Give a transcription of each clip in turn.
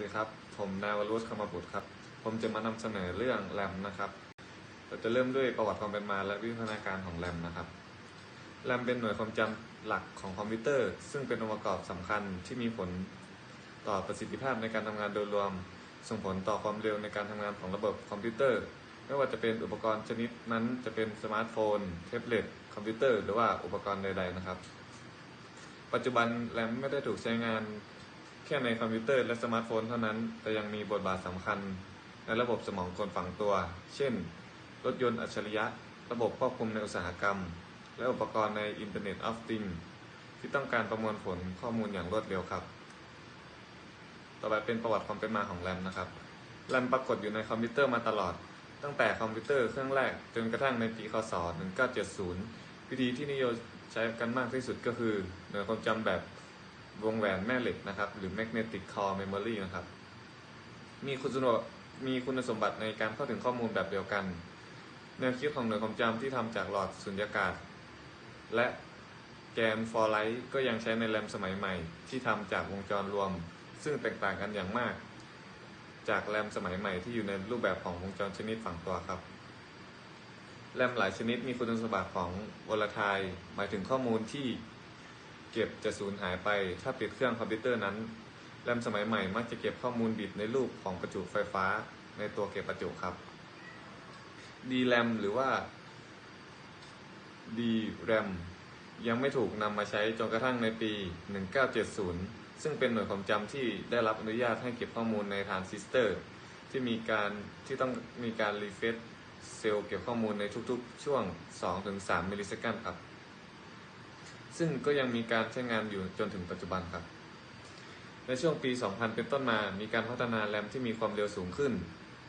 ดีครับ ผมนายวรุษคำบุตรครับ ผมจะมานำเสนอเรื่องแรมนะครับ เราจะเริ่มด้วยประวัติความเป็นมาและวิวัฒนาการของแรมนะครับ แรมเป็นหน่วยความจำหลักของคอมพิวเตอร์ ซึ่งเป็นองค์ประกอบสำคัญที่มีผลต่อประสิทธิภาพในการทำงานโดยรวม ส่งผลต่อความเร็วในการทำงานของระบบคอมพิวเตอร์ ไม่ว่าจะเป็นอุปกรณ์ชนิดนั้นจะเป็นสมาร์ทโฟน แท็บเล็ต คอมพิวเตอร์ หรือว่าอุปกรณ์ใด ๆ นะครับ ปัจจุบันแรมไม่ได้ถูกใช้งาน ค่ในคอมพิวเตอร์และสมาร์ทโฟนเท่านั้น แต่ยังมีบทบาทสำคัญในระบบสมองคนฝังตัว เช่น รถยนต์อัจฉริยะ ระบบควบคุมในอุตสาหกรรม และอุปกรณ์ใน Internet of Things ที่ต้องการประมวลผลข้อมูลอย่างรวดเร็วครับ ต่อไปเป็นประวัติความเป็นมาของแรมนะครับ แรมปรากฏอยู่ในคอมพิวเตอร์มาตลอด ตั้งแต่คอมพิวเตอร์เครื่องแรกจนกระทั่งในปีคศ 1970 วิธีที่นิยมใช้กันมากที่สุดก็คือหน่วยความจำแบบ วงแหวนแม่เหล็กนะครับ หรือ magnetic core memory นะครับ มีคุณสมบัติมีคุณสมบัติในการเข้าถึงข้อมูลแบบเดียวกัน แนวคิดของหน่วยความจำที่ทำจากหลอดสุญญากาศ และแกนฟอร์ไลท์ก็ยังใช้ในแรมสมัยใหม่ ที่ทำจากวงจรรวม ซึ่งแตกต่างกันอย่างมาก จากแรมสมัยใหม่ที่อยู่ในรูปแบบของวงจรชนิดฝังตัวครับ แรมหลายชนิดมีคุณสมบัติของวอลทายหมายถึงข้อมูลที่ เก็บจะสูญหายไป ถ้าปิดเครื่องคอมพิวเตอร์นั้น แรมสมัยใหม่มักจะเก็บข้อมูลบิตในรูปของประจุไฟฟ้าในตัวเก็บประจุครับ DRAM หรือว่า DRAM ยังไม่ถูกนำมาใช้จนกระทั่งในปี 1970 ซึ่งเป็นหน่วยความจำที่ได้รับอนุญาตให้เก็บข้อมูลในทรานซิสเตอร์ ที่มีการที่ต้องมีการรีเฟรชเซลล์เก็บข้อมูลในทุกๆ ช่วง 2-3 มิลลิเซคันด์ครับ ซึ่งก็ยังมีการใช้งานอยู่จนถึงปัจจุบันครับ ในช่วงปี 2000 เป็นต้นมา มีการพัฒนาแรมที่มีความเร็วสูงขึ้น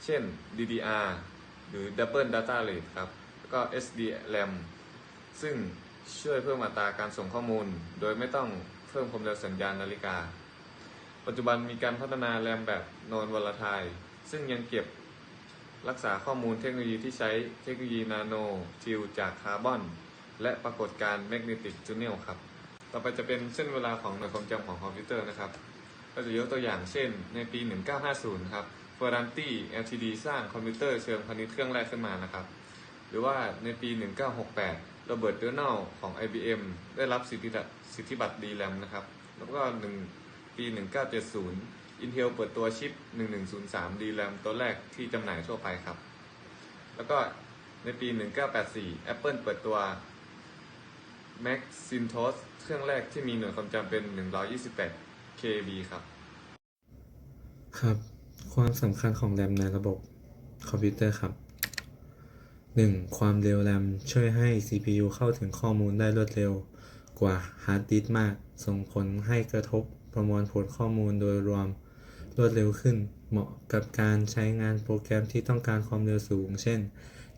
เช่น DDR หรือ Double Data Rate ครับ แล้วก็ SDRAM ซึ่งช่วยเพิ่มอัตราการส่งข้อมูล โดยไม่ต้องเพิ่มความเร็วสัญญาณนาฬิกา ปัจจุบันมีการพัฒนาแรมแบบ non volatile ซึ่งยังเก็บรักษาข้อมูลเทคโนโลยีที่ใช้เทคโนโลยีนาโนทิวจากคาร์บอน และปรากฏการณ์แมกเนติกจูเนลครับ ต่อไปจะเป็นเส้นเวลาของหน่วยความจำของคอมพิวเตอร์นะครับ ก็จะยกตัวอย่างเช่น ในปี 1950 ครับ f e r r a n t i Ltd สร้างคอมพิวเตอร์เชิงพาณิชย์เครื่องแรกขึ้นมานะครับ หรือว่าในปี 1968โรเบิร์ตเดอร์น l ของ IBM ได้รับสิทธิบัตรสิทธิบัตร DRAM นะครับ แล้วก็หนึ่งปี 1970 Intel เปิดตัวชิป 1103 DRAM ตัวแรกที่จำหน่ายทั่วไปครับ แล้วก็ในปี 1984 Apple เปิดตัว Macintosh เครื่องแรกที่มีหน่วยความจำเป็น 128 KB ครับ ครับ ความสำคัญของแรมในระบบคอมพิวเตอร์ครับ 1. ความเร็วแรมช่วยให้ CPU เข้าถึงข้อมูลได้รวดเร็วกว่าฮาร์ดดิสก์มาก ส่งผลให้กระทบประมวลผลข้อมูลโดยรวมรวดเร็วขึ้น เหมาะกับการใช้งานโปรแกรมที่ต้องการความเร็วสูง เช่น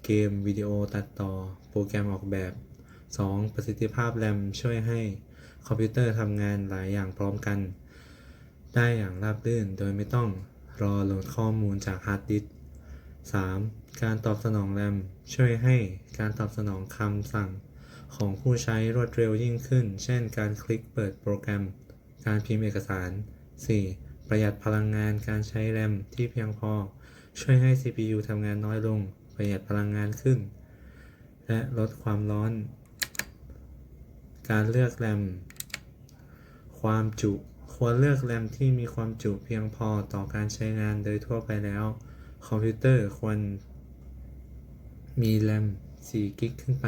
เกม วิดีโอตัดต่อ โปรแกรมออกแบบ 2. ประสิทธิภาพแรมช่วยให้คอมพิวเตอร์ทำงานหลายอย่างพร้อมกัน ได้อย่างราบรื่นโดยไม่ต้องรอโหลดข้อมูลจากฮาร์ดดิสก์ 3. การตอบสนองแรมช่วยให้การตอบสนองคำสั่งของผู้ใช้รวดเร็วยิ่งขึ้น เช่น การคลิกเปิดโปรแกรม การพิมพ์เอกสาร 4. ประหยัดพลังงานการใช้แรมที่เพียงพอ ช่วยให้ CPU ทำงานน้อยลง ประหยัดพลังงานขึ้น และลดความร้อน การเลือกแรม ความจุ ควรเลือกแรมที่มีความจุเพียงพอต่อการใช้งานโดยทั่วไปแล้ว คอมพิวเตอร์ควร มีแรม4กิกขึ้นไป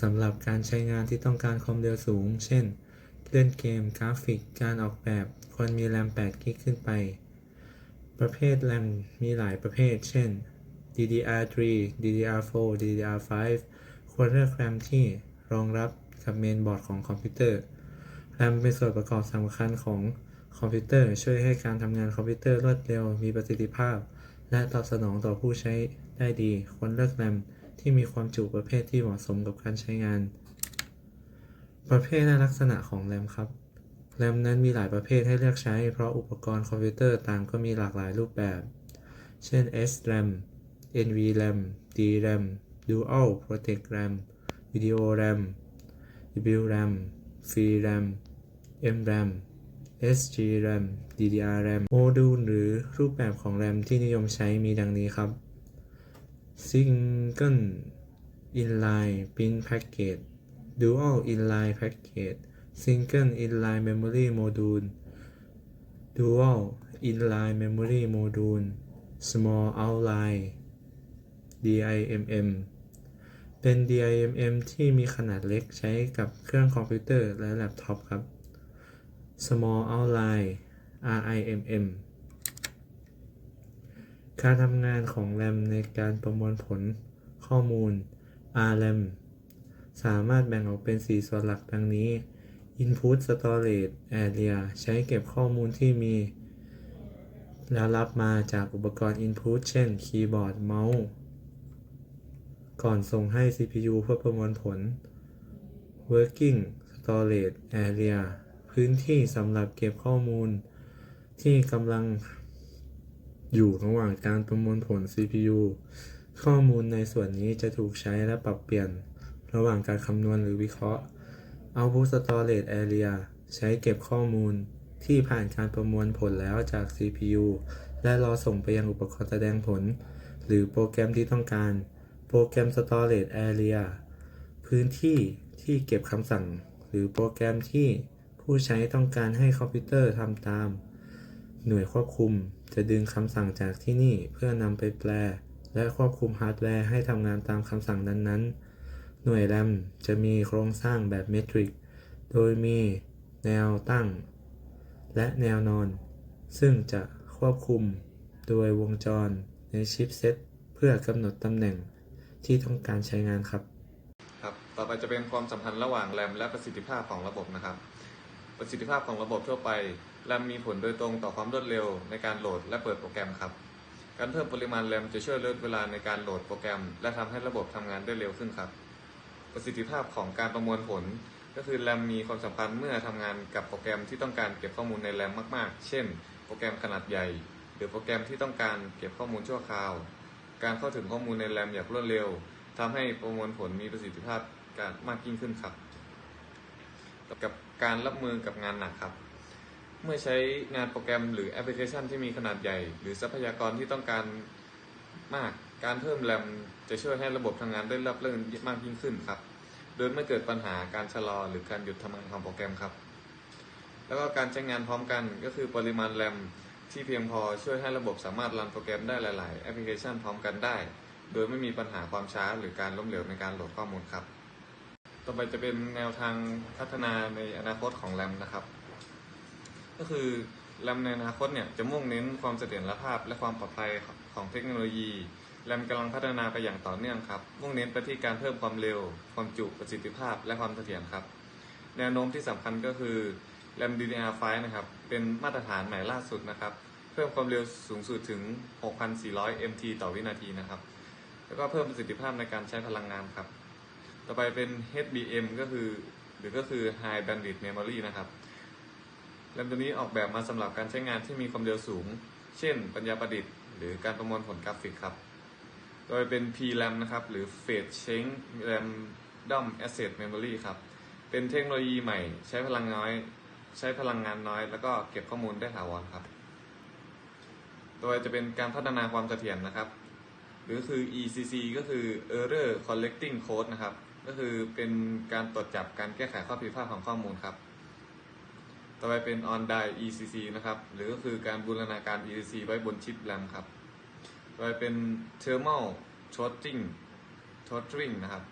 สำหรับการใช้งานที่ต้องการความเร็วสูง เช่น เล่นเกมกราฟิก การออกแบบ ควรมีแรม8กิกขึ้นไป ประเภทแรมมีหลายประเภท เช่น DDR3 DDR4 DDR5 ควรเลือกแรมที่รองรับ กับเมนบอร์ดของคอมพิวเตอร์แรมเป็นส่วนประกอบสำคัญของคอมพิวเตอร์ช่วยให้การทำงานคอมพิวเตอร์รวดเร็วมีประสิทธิภาพ และตอบสนองต่อผู้ใช้ได้ดี ควรเลือกแรมที่มีความจุประเภทที่เหมาะสมกับการใช้งาน ประเภทและลักษณะของแรมครับแรมนั้นมีหลายประเภทให้เลือกใช้ เพราะอุปกรณ์คอมพิวเตอร์ต่างก็มีหลากหลายรูปแบบ เช่น SRAM NVRAM DRAM Dual Protect RAM Video RAM WRAM FreeRAM MRAM SGRAM DDRRAM โมดูลหรือรูปแบบของแรมที่นิยมใช้มีดังนี้ครับ Single Inline Print Package Dual Inline Package Single Inline Memory Module Dual Inline Memory Module Small Outline DIMM เป็น DIMM ที่มีขนาดเล็กใช้กับเครื่องคอมพิวเตอร์และแล็ปท็อปครับ Small Outline RIMM การทำงานของแรมในการประมวลผลข้อมูล RRAM สามารถแบ่งออกเป็น 4 ส่วนหลักดังนี้ Input Storage Area ใช้เก็บข้อมูลที่มี แล้วรับมาจากอุปกรณ์ Input เช่น คีย์บอร์ด เมาส์ ก่อนส่งให้ CPU เพื่อประมวลผล Working Storage Area พื้นที่สำหรับเก็บข้อมูล ที่กำลังอยู่ระหว่างการประมวลผล CPU ข้อมูลในส่วนนี้จะถูกใช้และปรับเปลี่ยนระหว่างการคำนวณหรือวิเคราะห์ Output Storage Area ใช้เก็บข้อมูลที่ผ่านการประมวลผลแล้วจาก CPU และรอส่งไปยังอุปกรณ์แสดงผล หรือโปรแกรมที่ต้องการ โปรแกรม Storage Area พื้นที่ที่เก็บคำสั่ง หรือโปรแกรมที่ผู้ใช้ต้องการให้คอมพิวเตอร์ทำตาม หน่วยควบคุมจะดึงคำสั่งจากที่นี่เพื่อนำไปแปล และควบคุมฮาร์ดแวร์ให้ทำงานตามคำสั่งนั้นๆ หน่วยแรมจะมีโครงสร้างแบบเมตริก โดยมีแนวตั้ง และแนวนอน ซึ่งจะควบคุมโดยวงจรในชิปเซตเพื่อกำหนดตำแหน่ง ที่ต้องการใช้งานครับ ครับ ต่อไปจะเป็นความสัมพันธ์ระหว่างแรมและประสิทธิภาพของระบบนะครับ ประสิทธิภาพของระบบทั่วไปแรมมีผลโดยตรงต่อความรวดเร็วในการโหลดและเปิดโปรแกรมครับ การเพิ่มปริมาณแรมจะช่วยลดเวลาในการโหลดโปรแกรม และทำให้ระบบทำงานได้เร็วขึ้นครับ ประสิทธิภาพของการประมวลผลก็คือแรมมีความสำคัญเมื่อทำงานกับโปรแกรมที่ต้องการเก็บข้อมูลในแรมมาก ๆ เช่น โปรแกรมขนาดใหญ่ หรือโปรแกรมที่ต้องการเก็บข้อมูลชั่วคราว การเข้าถึงข้อมูลในแรมอย่างรวดเร็วทำให้ประมวลผลมีประสิทธิภาพการมากยิ่งขึ้นครับ กับการรับมือกับงานหนักครับ เมื่อใช้งานโปรแกรมหรือแอปพลิเคชันที่มีขนาดใหญ่ หรือทรัพยากรที่ต้องการมากการเพิ่มแรมจะช่วยให้ระบบทำงานได้รับรื่นมากยิ่งขึ้นครับ โดยไม่เกิดปัญหาการชะลอหรือการหยุดทำงานของโปรแกรมครับ แล้วก็การใช้งานพร้อมกันก็คือปริมาณแรม ที่เพียงพอช่วยให้ระบบสามารถรันโปรแกรมได้หลาย ๆ แอปพลิเคชันพร้อมกันได้ โดยไม่มีปัญหาความช้าหรือการล้มเหลวในการโหลดข้อมูลครับ ต่อไปจะเป็นแนวทางพัฒนาในอนาคตของแรมนะครับ ก็คือแรมในอนาคตเนี่ยจะมุ่งเน้นความเสถียรภาพ และความปลอดภัยของเทคโนโลยีแรมกำลังพัฒนาไปอย่างต่อเนื่องครับ มุ่งเน้นไปที่การเพิ่มความเร็ว ความจุประสิทธิภาพ และความเสถียรครับ แนวโน้มที่สำคัญก็คือ แรม DDR5 นะครับ เป็นมาตรฐานใหม่ล่าสุดนะครับ เพิ่มความเร็วสูงสุดถึง 6,400 MT ต่อวินาทีนะครับ แล้วก็เพิ่มประสิทธิภาพในการใช้พลังงานครับ ต่อไปเป็น HBM ก็คือ หรือก็คือ High Bandwidth Memory นะครับแรมตัวนี้ออกแบบมาสำหรับการใช้งานที่มีความเร็วสูง เช่น ปัญญาประดิษฐ์ หรือการประมวลผลกราฟิกครับ โดยเป็น PRAM นะครับ หรือ Phase Change Random Access Memory ครับ เป็นเทคโนโลยีใหม่ใช้พลังน้อย ใช้พลังงานน้อย แล้วก็เก็บข้อมูลได้ถาวรครับ โดยจะเป็นการพัฒนาความเสถียรนะครับ หรือคือ ECC ก็คือ Error Correcting Code นะครับ ก็คือเป็นการตรวจจับการแก้ไขข้อผิดพลาดของข้อมูลครับ ต่อไปเป็น On Die ECC นะครับ หรือก็คือการบูรณาการ ECC ไว้บนชิปแรมครับ ต่อไปเป็น Thermal Throttling Throttling นะครับ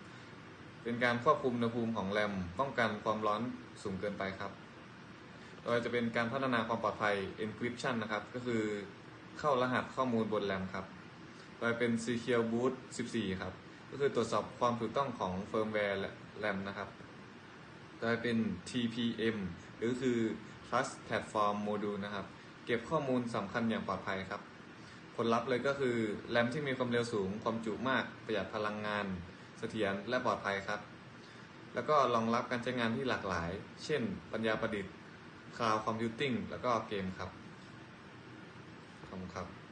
เป็นการควบคุมอุณหภูมิของแรมป้องกันความร้อนสูงเกินไปครับ ต่อไปจะเป็นการพัฒนาความปลอดภัย Encryption นะครับ ก็คือเข้ารหัสข้อมูลบนแรมครับ ต่อไปเป็น Secure Boot 14 ครับ ก็คือตรวจสอบความถูกต้องของเฟิร์มแวร์แรมนะครับ ต่อไปเป็น TPM หรือคือ Trust Platform Module นะครับ เก็บข้อมูลสำคัญอย่างปลอดภัยครับ ผลลัพธ์เลยก็คือแรมที่มีความเร็วสูง ความจุมาก ประหยัดพลังงาน เสถียรและปลอดภัยครับ แล้วก็รองรับการใช้งานที่หลากหลาย เช่น ปัญญาประดิษฐ์ Cloud Computing แล้วก็เกมครับขอบคุณครับ